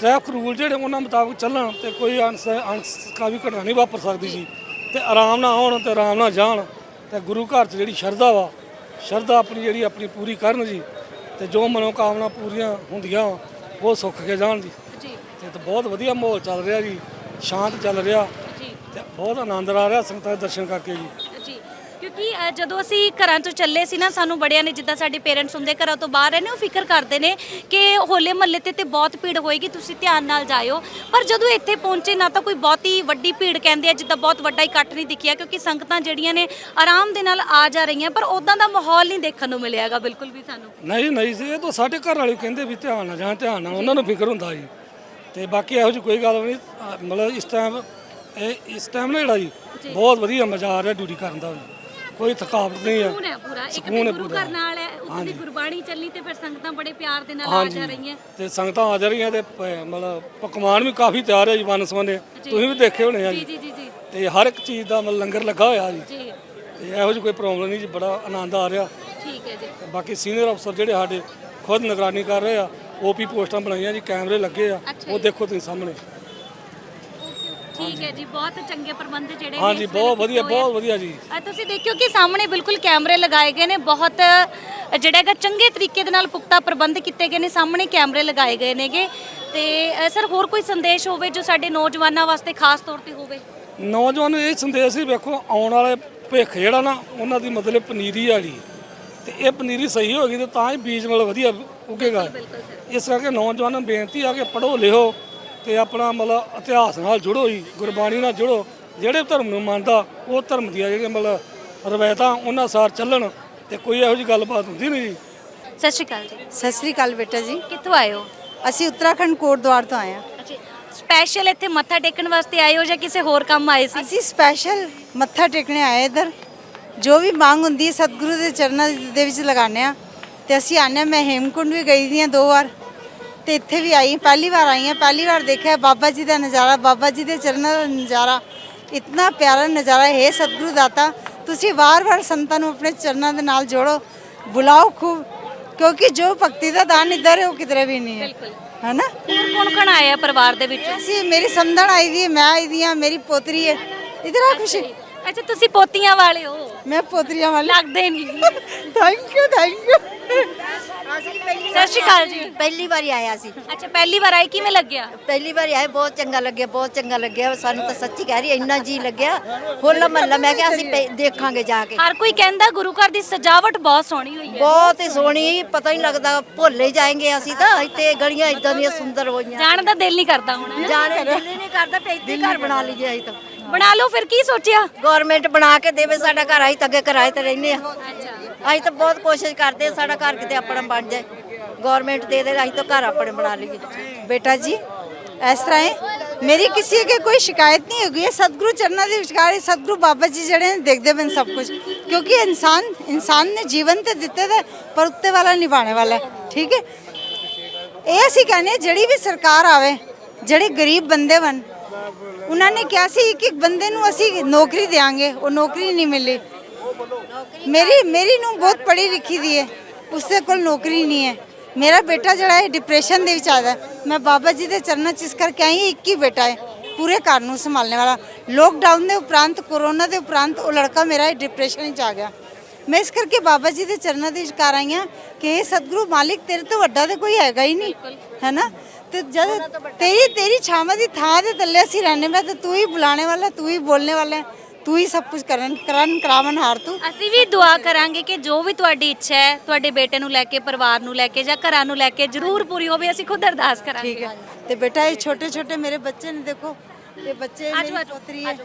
ਟ੍ਰੈਫਿਕ ਰੂਲ ਜਿਹੜੇ ਉਹਨਾਂ ਮੁਤਾਬਕ ਚੱਲਣ ਤੇ ਕੋਈ ਅਣਸ ਅਣਸਕਾ ਵੀ ਘਟਨਾ ਨਹੀਂ ਵਾਪਰ ਸਕਦੀ ਜੀ। ਤੇ ਆਰਾਮ ਨਾਲ ਆਉਣ ਤੇ ਆਰਾਮ ਨਾਲ ਜਾਣ ਤੇ ਗੁਰੂ ਘਰ 'ਚ ਜਿਹੜੀ ਸ਼ਰਧਾ ਵਾ ਸ਼ਰਧਾ ਆਪਣੀ ਜਿਹੜੀ ਆਪਣੀ ਪੂਰੀ ਕਰਨ ਜੀ। ਤੇ ਜੋ ਮਨੋਕਾਮਨਾ ਪੂਰੀਆਂ ਹੁੰਦੀਆਂ ਉਹ ਸੁੱਖ ਕੇ ਜਾਣ ਜੀ। ਜੀ। ਤੇ ਤਾਂ ਬਹੁਤ ਵਧੀਆ ਮਾਹੌਲ ਚੱਲ ਰਿਹਾ ਜੀ ਸ਼ਾਂਤ ਚੱਲ ਰਿਹਾ। ਜੀ। ਤੇ ਬਹੁਤ ਆਨੰਦ ਆ ਰਿਹਾ ਸੰਗਤਾਂ ਦੇ ਦਰਸ਼ਨ ਕਰਕੇ ਜੀ। ਜੀ ਅ, ਜਦੋਂ ਅਸੀਂ ਘਰਾਂ ਤੋਂ ਚੱਲੇ ਸੀ ਨਾ ਸਾਨੂੰ ਬੜਿਆਂ ਨੇ ਜਿੱਦਾਂ ਸਾਡੇ ਪੇਰੈਂਟਸ ਹੁੰਦੇ ਘਰਾਂ ਤੋਂ ਬਾਹਰ ਰਹਿੰਦੇ ਉਹ ਫਿਕਰ ਕਰਦੇ ਨੇ ਕਿ ਹੋਲੇ ਮਹੱਲੇ ਤੇ ਤੇ ਬਹੁਤ ਭੀੜ ਹੋਏਗੀ ਤੁਸੀਂ ਧਿਆਨ ਨਾਲ ਜਾਇਓ। ਪਰ ਜਦੋਂ ਇੱਥੇ ਪਹੁੰਚੇ ਨਾ ਤਾਂ ਕੋਈ ਬਹੁਤੀ ਵੱਡੀ ਭੀੜ ਕਹਿੰਦੇ ਆ ਜਿੱਦਾਂ ਬਹੁਤ ਵੱਡਾ ਇਕੱਠ ਨਹੀਂ ਦਿਖਿਆ ਕਿਉਂਕਿ ਸੰਗਤਾਂ ਜਿਹੜੀਆਂ ਨੇ ਆਰਾਮ ਦੇ ਨਾਲ ਆ ਜਾ ਰਹੀਆਂ ਪਰ ਉਦਾਂ ਦਾ ਮਾਹੌਲ ਨਹੀਂ ਦੇਖਣ ਨੂੰ ਮਿਲਿਆਗਾ ਬਿਲਕੁਲ ਵੀ ਸਾਨੂੰ। ਨਹੀਂ ਨਹੀਂ ਜੀ ਇਹ ਤਾਂ ਸਾਡੇ ਘਰ ਵਾਲੇ ਕਹਿੰਦੇ ਵੀ ਧਿਆਨ ਨਾਲ ਜਾਣ ਧਿਆਨ ਨਾਲ ਉਹਨਾਂ ਨੂੰ ਫਿਕਰ ਹੁੰਦਾ ਜੀ। ਤੇ ਬਾਕੀ ਇਹੋ ਜਿਹੀ ਕੋਈ ਗੱਲ ਨਹੀਂ ਮਤਲਬ ਇਸ ਟਾਈਮ ਇਹ ਇਸ ਟਾਈਮ ਨਾ ਜਿਹੜਾ ਜੀ। ਬਹੁਤ ਵਧੀਆ ਮਜ਼ਾ ਆ ਰਿਹਾ ਡਿਊਟੀ ਕਰਨ ਦਾ ਵੀ। ਕੋਈ ਥਕਾਵਟ ਨਹੀਂ ਸਕੂਨ ਆ ਹੈ ਪੂਰਾ। ਇੱਕ ਸਕੂਨ ਹੈ ਗੁਰੂ ਪੂਰਾ। ਘਰ ਨਾਲ ਹੈ ਉੱਥੇ ਦੀ ਗੁਰਬਾਣੀ ਚੱਲਣੀ ਤੇ ਫਿਰ ਸੰਗਤਾਂ ਬੜੇ ਪਿਆਰ ਦੇ ਨਾਲ ਆ ਜਾ ਰਹੀਆਂ। ਤੇ ਸੰਗਤਾਂ ਆ ਜਾ ਰਹੀਆਂ ਤੇ ਪ- ਮਤਲਬ ਪਕਵਾਨ ਵੀ ਕਾਫੀ ਤਿਆਰ ਹੈ ਜੀ ਵਨ ਸਵੰਨੇ। ਤੁਸੀਂ ਵੀ ਦੇਖੇ ਹੋਣੇ ਆ ਜੀ। ਜੀ ਜੀ ਜੀ ਜੀ। ਤੇ ਹਰ ਇੱਕ ਚੀਜ਼ ਦਾ ਮਤਲਬ ਲੰਗਰ ਲੱਗਾ ਹੋਇਆ ਜੀ। ਜੀ। ਤੇ ਇਹੋ ਜਿਹੀ ਕੋਈ ਪ੍ਰੋਬਲਮ ਨਹੀਂ ਜੀ ਬੜਾ ਆਨੰਦ ਆ ਰਿਹਾ। ਠੀਕ ਹੈ ਜੀ। ਤੇ ਬਾਕੀ ਸੀਨੀਅਰ ਅਫਸਰ ਜਿਹੜੇ ਸਾਡੇ ਖੁਦ ਨਿਗਰਾਨੀ ਕਰ ਰਹੇ ਆ ਓਪੀ ਪੋਸਟਾਂ ਬਣਾਈਆਂ ਜੀ ਕੈਮਰੇ ਲੱਗੇ ਆ। ਉਹ ਦੇਖੋ ਤੁਸੀਂ ਸਾਹਮਣੇ। ਠੀਕ ਹੈ ਜੀ ਬਹੁਤ ਚੰਗੇ ਪ੍ਰਬੰਧ ਜਿਹੜੇ ਨੇ ਹਾਂਜੀ ਇਸ ਵੇਲੇ ਬਹੁਤ ਵਧੀਆ ਕੀਤੇ ਹੋਏ ਆ। ਬਹੁਤ ਵਧੀਆ ਜੀ। ਅ, ਤੁਸੀਂ ਦੇਖਿਓ ਕਿ ਸਾਹਮਣੇ ਬਿਲਕੁਲ ਕੈਮਰੇ ਲਗਾਏ ਗਏ ਨੇ ਬਹੁਤ ਅ, ਜਿਹੜਾ ਹੈਗਾ ਚੰਗੇ ਤਰੀਕੇ ਦੇ ਨਾਲ ਪੁਖਤਾ ਪ੍ਰਬੰਧ ਕੀਤੇ ਗਏ ਨੇ ਸਾਹਮਣੇ ਕੈਮਰੇ ਲਗਾਏ ਗਏ ਨੇਗੇ। ਤੇ ਅ, ਸਰ ਹੋਰ ਕੋਈ ਸੰਦੇਸ਼ ਹੋਵੇ ਜੋ ਸਾਡੇ ਨੌਜਵਾਨਾਂ ਵਾਸਤੇ ਖਾਸ ਤੌਰ ਤੇ ਹੋਵੇ? ਨੌਜਵਾਨ ਨੂੰ ਇਹ ਸੰਦੇਸ਼ ਸੀ ਵੇਖੋ ਆਉਣ ਵਾਲੇ ਭਵਿੱਖ ਜਿਹੜਾ ਨਾ ਉਹਨਾਂ ਦੀ ਮਤਲਬ ਪਨੀਰੀ ਵਾਲੀ ਤੇ ਇਹ ਪਨੀਰੀ ਸਹੀ ਹੋਏਗੀ ਤੇ ਤਾਂ ਹੀ ਬੀਜ ਮਤਲਬ ਵਧੀਆ ਉੱਗੇਗਾ। ਇਸ ਕਰਕੇ ਨੌਜਵਾਨਾਂ ਨੂੰ ਬੇਨਤੀ ਆ ਕਿ ਪੜ੍ਹੋ ਲਿਖੋ ਤੇ ਆਪਣਾ ਮਤਲਬ ਇਤਿਹਾਸ ਨਾਲ ਜੁੜੋ ਜੀ ਗੁਰਬਾਣੀ ਨਾਲ ਜੁੜੋ। ਜਿਹੜੇ ਧਰਮ ਨੂੰ ਮੰਨਦਾ ਉਹ ਧਰਮ ਦੀਆਂ ਜਿਹੜੀਆਂ ਮਤਲਬ ਰਵਾਇਤਾਂ ਉਹਨਾਂ ਸਾਰ ਚੱਲਣ ਤੇ ਕੋਈ ਇਹੋ ਜਿਹੀ ਗੱਲਬਾਤ ਹੁੰਦੀ ਨਹੀਂ ਜੀ। ਸਤਿ ਸ਼੍ਰੀ ਅਕਾਲ ਜੀ। ਸਤਿ ਸ੍ਰੀ ਅਕਾਲ ਬੇਟਾ ਜੀ। ਕਿੱਥੋਂ ਆਏ ਹੋ? ਅਸੀਂ ਉੱਤਰਾਖੰਡ ਕੋਟਦੁਆਰ ਤੋਂ ਆਏ ਹਾਂ। ਅੱਛਾ ਸਪੈਸ਼ਲ ਇੱਥੇ ਮੱਥਾ ਟੇਕਣ ਵਾਸਤੇ ਆਏ ਹੋ ਜਾਂ ਕਿਸੇ ਹੋਰ ਕੰਮ ਆਏ ਸੀ? ਅਸੀਂ ਸਪੈਸ਼ਲ ਮੱਥਾ ਟੇਕਣੇ ਆਏ ਇਧਰ। ਜੋ ਵੀ ਮੰਗ ਹੁੰਦੀ ਹੈ ਸਤਿਗੁਰੂ ਦੇ ਚਰਨਾਂ ਦੇ ਵਿੱਚ ਲਗਾਉਂਦੇ ਆ ਤੇ ਅਸੀਂ ਆਨੇ ਹਾਂ ਮੈਂ ਹੇਮਕੁੰਡ ਵੀ ਗਈ ਦੀ ਹਾਂ ਦੋ ਵਾਰ। ਤੇ ਇੱਥੇ ਵੀ ਆਈ ਪਹਿਲੀ ਵਾਰ ਆਈ ਹਾਂ ਪਹਿਲੀ ਵਾਰ ਦੇਖਿਆ ਬਾਬਾ ਜੀ ਦਾ ਨਜ਼ਾਰਾ ਬਾਬਾ ਜੀ ਦੇ ਚਰਨਾਂ ਦਾ ਨਜ਼ਾਰਾ। ਇਤਨਾ ਪਿਆਰਾ ਨਜ਼ਾਰਾ ਹੈ ਸਤਿਗੁਰੂ ਦਾਤਾ ਤੁਸੀਂ ਵਾਰ-ਵਾਰ ਸੰਤਾਂ ਨੂੰ ਆਪਣੇ ਚਰਨਾਂ ਦੇ ਨਾਲ ਜੋੜੋ ਬੁਲਾਓ ਖੂਬ ਕਿਉਂਕਿ ਜੋ ਭਗਤੀ ਦਾ ਦਾਨ ਇੱਧਰ ਹੈ ਉਹ ਕਿਧਰੇ ਵੀ ਨਹੀਂ ਹੈ। ਹੈ ਨਾ ਹੋਰ ਕੌਣ ਕੌਣ ਆਇਆ ਪਰਿਵਾਰ ਦੇ ਵਿੱਚ? ਅਸੀਂ ਮੇਰੀ ਸਮਝਣ ਆਈ ਦੀ ਹੈ ਮੈਂ ਆਈ ਦੀ ਹਾਂ ਮੇਰੀ ਪੋਤਰੀ ਹੈ। ਇਧਰ ਆ ਖੁਸ਼ੀ। ਅੱਛਾ ਤੁਸੀਂ ਪੋਤੀਆਂ ਵਾਲੇ ਹੋ। ਮੈਂ ਪੋਤਰੀਆਂ ਵਾਲੀ। ਲੱਗਦੇ ਨਹੀਂ। ਥੈਂਕ ਯੂ ਥੈਂਕ ਯੂ ਸਤਿ ਸ਼੍ਰੀ ਅਕਾਲ ਜੀ। ਪਹਿਲੀ ਵਾਰੀ ਆਇਆ ਸੀ। ਅੱਛਾ ਪਹਿਲੀ ਵਾਰ ਆਏ ਕਿਵੇਂ ਲੱਗਿਆ? ਪਹਿਲੀ ਵਾਰੀ ਆਏ ਬਹੁਤ ਚੰਗਾ ਲੱਗਿਆ ਬਹੁਤ ਚੰਗਾ ਲੱਗਿਆ। ਸਾਨੂੰ ਤਾਂ ਸੱਚੀ ਕਹਿ ਰਹੀ ਇੰਨਾ ਜੀ ਲੱਗਿਆ। ਹੋਲਾ ਮਹੱਲਾ ਮੈਂ ਕਿਹਾ ਅਸੀਂ ਪੇ- ਦੇਖਾਂਗੇ ਜਾ ਕੇ। ਹਰ ਕੋਈ ਕਹਿੰਦਾ ਗੁਰੂ ਘਰ ਦੀ ਸਜਾਵਟ ਬਹੁਤ ਸੋਹਣੀ ਹੋਈ ਹੈ। ਬਹੁਤ ਹੀ ਸੋਹਣੀ ਪਤਾ ਹੀ ਨਹੀਂ ਲੱਗਦਾ ਭੁੱਲੇ ਜਾਏਂਗੇ ਅਸੀਂ ਤਾਂ। ਇੱਥੇ ਗਲੀਆਂ ਇਦਾਂ ਦੀਆਂ ਸੁੰਦਰ ਹੋਈਆਂ। ਜਾਣ ਦਾ ਦਿਲ ਨਹੀਂ ਕਰਦਾ ਹੁਣ ਜਾਣੇ ਦਿਲ ਹੀ ਨਹੀਂ ਕਰਦਾ ਪਈ ਇੱਥੇ ਘਰ ਬਣਾ ਲਈਏ ਅਸੀਂ ਤਾਂ। ਬਣਾ ਲਓ ਫਿਰ ਕੀ ਸੋਚਿਆ? ਗਵਰਨਮੈਂਟ ਬਣਾ ਕੇ ਦੇਵੇ ਸਾਡਾ ਘਰ ਅਸੀਂ ਤਾਂ ਅੱਗੇ ਕਿਰਾਏ ਤੇ ਰਹਿੰਦੇ ਆ ਅਸੀਂ ਤਾਂ ਬਹੁਤ ਕੋਸ਼ਿਸ਼ ਕਰਦੇ ਆ ਸਾਡਾ ਘਰ ਕਿਤੇ ਆਪਣਾ ਬਣ ਜਾਏ। ਗਵਰਨਮੈਂਟ ਦੇ ਦੇ ਅਸੀਂ ਤਾਂ ਘਰ ਆਪਣੇ ਬਣਾ ਲਈਏ। ਬੇਟਾ ਜੀ ਇਸ ਤਰ੍ਹਾਂ ਹੈ। ਮੇਰੀ ਕਿਸੇ ਅੱਗੇ ਕੋਈ ਸ਼ਿਕਾਇਤ ਨਹੀਂ ਹੈਗੀ। ਹੈ ਸਤਿਗੁਰੂ ਚਰਨਾਂ ਦੇ ਵਿਚਕਾਰ ਇਹ ਸਤਿਗੁਰੂ ਬਾਬਾ ਜੀ ਜਿਹੜੇ ਨੇ ਦੇਖਦੇ ਬਨ ਸਭ ਕੁਝ। ਕਿਉਂਕਿ ਇਨਸਾਨ ਇਨਸਾਨ ਨੇ ਜੀਵਨ ਤੇ ਦਿੱਤੇ ਦਾ ਪਰ ਉੱਤੇ ਵਾਲਾ ਨਿਭਾਣੇ ਵਾਲਾ ਹੈ। ਠੀਕ ਹੈ? ਇਹ ਅਸੀਂ ਕਹਿੰਦੇ ਹਾਂ, ਜਿਹੜੀ ਵੀ ਸਰਕਾਰ ਆਵੇ ਜਿਹੜੇ ਗਰੀਬ ਬੰਦੇ ਬਣ ਉਹਨਾਂ ਨੇ ਕਿਹਾ ਸੀ ਕਿ ਇੱਕ ਬੰਦੇ ਨੂੰ ਅਸੀਂ ਨੌਕਰੀ ਦੇਾਂਗੇ ਉਹ ਨੌਕਰੀ ਨਹੀਂ ਮਿਲੀ। ਮੇਰੀ ਮੇਰੀ ਨੂੰ ਬਹੁਤ ਪੜ੍ਹੀ ਲਿਖੀ ਦੀ ਹੈ। ਉਸਦੇ ਕੋਲ ਨੌਕਰੀ ਨਹੀਂ ਹੈ। ਮੇਰਾ ਬੇਟਾ ਜਿਹੜਾ ਹੈ ਡਿਪਰੈਸ਼ਨ ਦੇ ਵਿੱਚ ਆਦਾ ਮੈਂ ਬਾਬਾ ਜੀ ਦੇ ਚਰਨਾਂ 'ਚ ਇਸ ਕਰਕੇ ਆਈ, ਇੱਕ ਹੀ ਬੇਟਾ ਹੈ, ਪੂਰੇ ਘਰ ਨੂੰ ਸੰਭਾਲਣ ਵਾਲਾ। ਲੋਕਡਾਊਨ ਦੇ ਉਪਰੰਤ ਕੋਰੋਨਾ ਦੇ ਉਪਰੰਤ ਉਹ ਲੜਕਾ ਮੇਰਾ ਡਿਪਰੈਸ਼ਨ ਵਿੱਚ ਆ ਗਿਆ। ਮੈਂ ਇਸ ਕਰਕੇ ਬਾਬਾ ਜੀ ਦੇ ਚਰਨਾਂ ਦੇ ਵਿਚਕਾਰ ਆਈ ਆ ਕਿ ਸਤਿਗੁਰੂ ਮਾਲਿਕ ਤੇਰੇ ਤੋਂ ਵੱਡਾ ਤੇ ਕੋਈ ਹੈਗਾ ਹੀ ਨਹੀਂ, ਹੈਨਾ? ਤੇ ਜਦ ਤੇਰੀ ਤੇਰੀ ਛਾਵਾਂ ਦੀ ਥਾਂ ਦੇ ਥੱਲੇ ਅਸੀਂ ਰਹਿੰਦੇ, ਮੈਂ ਤੇ ਤੂੰ ਹੀ ਬੁਲਾਣੇ ਵਾਲਾ, ਤੂੰ ਹੀ ਬੋਲਣੇ ਵਾਲਾ ਤੂੰ ਹੀ ਸਭ ਕੁਝ ਕਰਨ ਕਰਨ ਕਰਾਵਨ ਹਾਰ ਤੂੰ। ਅਸੀਂ ਵੀ ਦੁਆ ਕਰਾਂਗੇ ਕਿ ਜੋ ਵੀ ਤੁਹਾਡੀ ਇੱਛਾ ਹੈ ਤੁਹਾਡੇ ਬੇਟੇ ਨੂੰ ਲੈ ਕੇ ਪਰਿਵਾਰ ਨੂੰ ਲੈ ਕੇ ਜਾਂ ਘਰਾਂ ਨੂੰ ਲੈ ਕੇ ਜ਼ਰੂਰ ਪੂਰੀ ਹੋਵੇ ਅਸੀਂ ਖੁਦ ਅਰਦਾਸ ਕਰਾਂਗੇ। ਠੀਕ ਹੈ। ਤੇ ਬੇਟਾ ਇਹ ਛੋਟੇ ਛੋਟੇ ਮੇਰੇ ਬੱਚੇ ਨੇ ਦੇਖੋ ਇਹ ਬੱਚੇ ਮੇਰੀ ਪੋਤਰੀ ਹੈ।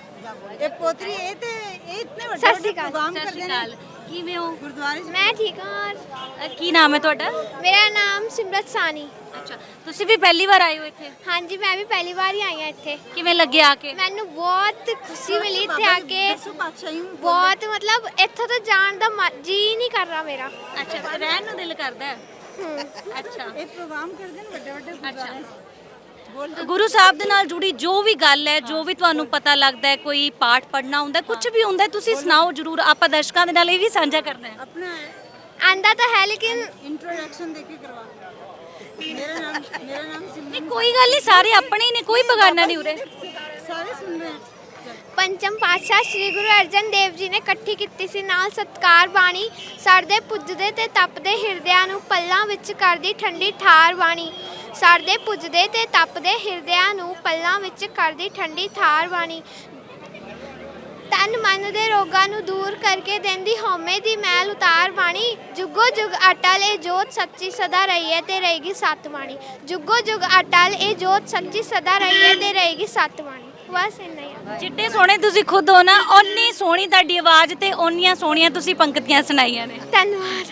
ਇਹ ਪੋਤਰੀ ਇਹ ਤੇ ਇਹ ਇਤਨੇ ਵੱਡੇ ਵੱਡੇ। ਪ੍ਰੋਗਰਾਮ ਕਰਦੇ ਨੇ। ਕਿਵੇਂ ਹੋ? ਗੁਰਦੁਆਰੇ ਮੈਂ ਠੀਕ ਹਾਂ ਅ, ਕੀ ਨਾਮ ਹੈ ਤੁਹਾਡਾ? ਮੇਰਾ ਨਾਮ ਸਿਮਰਤ ਸਾਨੀ ਅੱਛਾ ਤੁਸੀਂ ਵੀ ਪਹਿਲੀ ਵਾਰ ਆਏ ਹੋ ਇੱਥੇ? ਹਾਂਜੀ ਮੈਂ ਵੀ ਪਹਿਲੀ ਵਾਰ ਹੀ ਆਈ ਹਾਂ ਇੱਥੇ। ਕਿਵੇਂ ਲੱਗਿਆ ਆ ਕੇ? ਮੈਨੂੰ ਬਹੁਤ ਖੁਸ਼ੀ ਮਿਲੀ ਇੱਥੇ ਆ ਕੇ। ਪਾਤਸ਼ਾਹੀ ਬਹੁਤ ਮਤਲਬ ਇੱਥੋਂ ਤੋਂ ਜਾਣ ਦਾ ਜੀ ਨਹੀਂ ਕਰ ਰਿਹਾ ਮੇਰਾ। ਅੱਛਾ ਰਹਿਣ ਨੂੰ ਦਿਲ ਕਰਦਾ ਹੈ? ਅੱਛਾ। ਇਹ ਪ੍ਰੋਗਰਾਮ ਕਰਦੇ ਨੇ ਵੱਡੇ ਵੱਡੇ ਗੁਰਦੁਆਰੇ। 'ਚ। ਗੁਰੂ ਸਾਹਿਬ ਦੇ ਨਾਲ ਜੁੜੀ ਜੋ ਵੀ ਗੱਲ ਹੈ ਜੋ ਵੀ ਤੁਹਾਨੂੰ ਪਤਾ ਲੱਗਦਾ ਹੈ ਕੋਈ ਪਾਠ ਪੜਨਾ ਹੁੰਦਾ ਕੁਝ ਵੀ ਹੁੰਦਾ ਤੁਸੀਂ ਸੁਣਾਓ ਜਰੂਰ ਆਪਾਂ ਦਰਸ਼ਕਾਂ ਦੇ ਨਾਲ ਇਹ ਵੀ ਸਾਂਝਾ ਕਰਨਾ ਹੈ। ਆਪਣਾ ਆਂਦਾ ਤਾਂ ਹੈ ਲੇਕਿਨ ਇੰਟਰੋਡਕਸ਼ਨ ਦੇ ਕੇ ਕਰਵਾਉਂਗਾ ਮੇਰਾ ਕੋਈ ਗੱਲ ਨਹੀਂ ਸਾਰੇ ਆਪਣੇ ਹੀ ਨੇ ਕੋਈ ਬਗਾਨਾ ਨਹੀਂ ਉਰੇ। ਸਾਰੇ ਸੁਣ ਰਹੇ ਪੰਚਮ ਪਾਤਸ਼ਾਹ ਸ੍ਰੀ ਗੁਰੂ ਅਰਜਨ ਦੇਵ ਜੀ ਨੇ ਇਕੱਠੀ ਕੀਤੀ ਸੀ ਨਾਲ ਸਤਕਾਰ ਬਾਣੀ ਸੜਦੇ ਪੁੱਜਦੇ ਤੇ ਤਪਦੇ ਹਿਰਦਿਆਂ ਨੂੰ ਪੱਲਾਂ ਵਿੱਚ ਕਰਦੀ ਠੰਡੀ ਠਾਰ ਬਾਣੀ। ਸੜਦੇ ਪੁੱਜਦੇ ਤੇ ਤਪਦੇ ਹਿਰਦਿਆਂ ਨੂੰ ਪੱਲਾਂ ਵਿੱਚ ਕਰਦੀ ਠੰਡੀ ਠਾਰ ਬਾਣੀ ਤਨ ਮਨ ਦੇ ਰੋਗਾਂ ਨੂੰ ਦੂਰ ਕਰਕੇ ਦਿੰਦੀ ਹਉਮੈ ਦੀ ਮੈਲ ਉਤਾਰ ਬਾਣੀ ਜੁਗੋ ਜੁਗ ਅਟਲ ਇਹ ਜੋਤ ਸੱਚੀ ਸਦਾ ਰਹੀ ਹੈ ਤੇ ਰਹੇਗੀ ਸਤ ਬਾਣੀ ਜੁਗੋ ਜੁਗ ਅਟਲ ਇਹ ਜੋਤ ਸੱਚੀ ਸਦਾ ਰਹੀ ਹੈ ਤੇ ਰਹੇਗੀ ਸਤ ਬਾਣੀ ਬਸ ਇੰਨਾ ਹੀ ਆ। ਜਿੱਡੇ ਸੋਹਣੇ ਤੁਸੀਂ ਖੁਦ ਹੋ ਨਾ ਓਨੀ ਸੋਹਣੀ ਤੁਹਾਡੀ ਆਵਾਜ਼ ਤੇ ਓਨੀਆਂ ਸੋਹਣੀਆਂ ਤੁਸੀਂ ਪੰਕਤੀਆਂ ਸੁਣਾਈਆਂ ਨੇ। ਧੰਨਵਾਦ।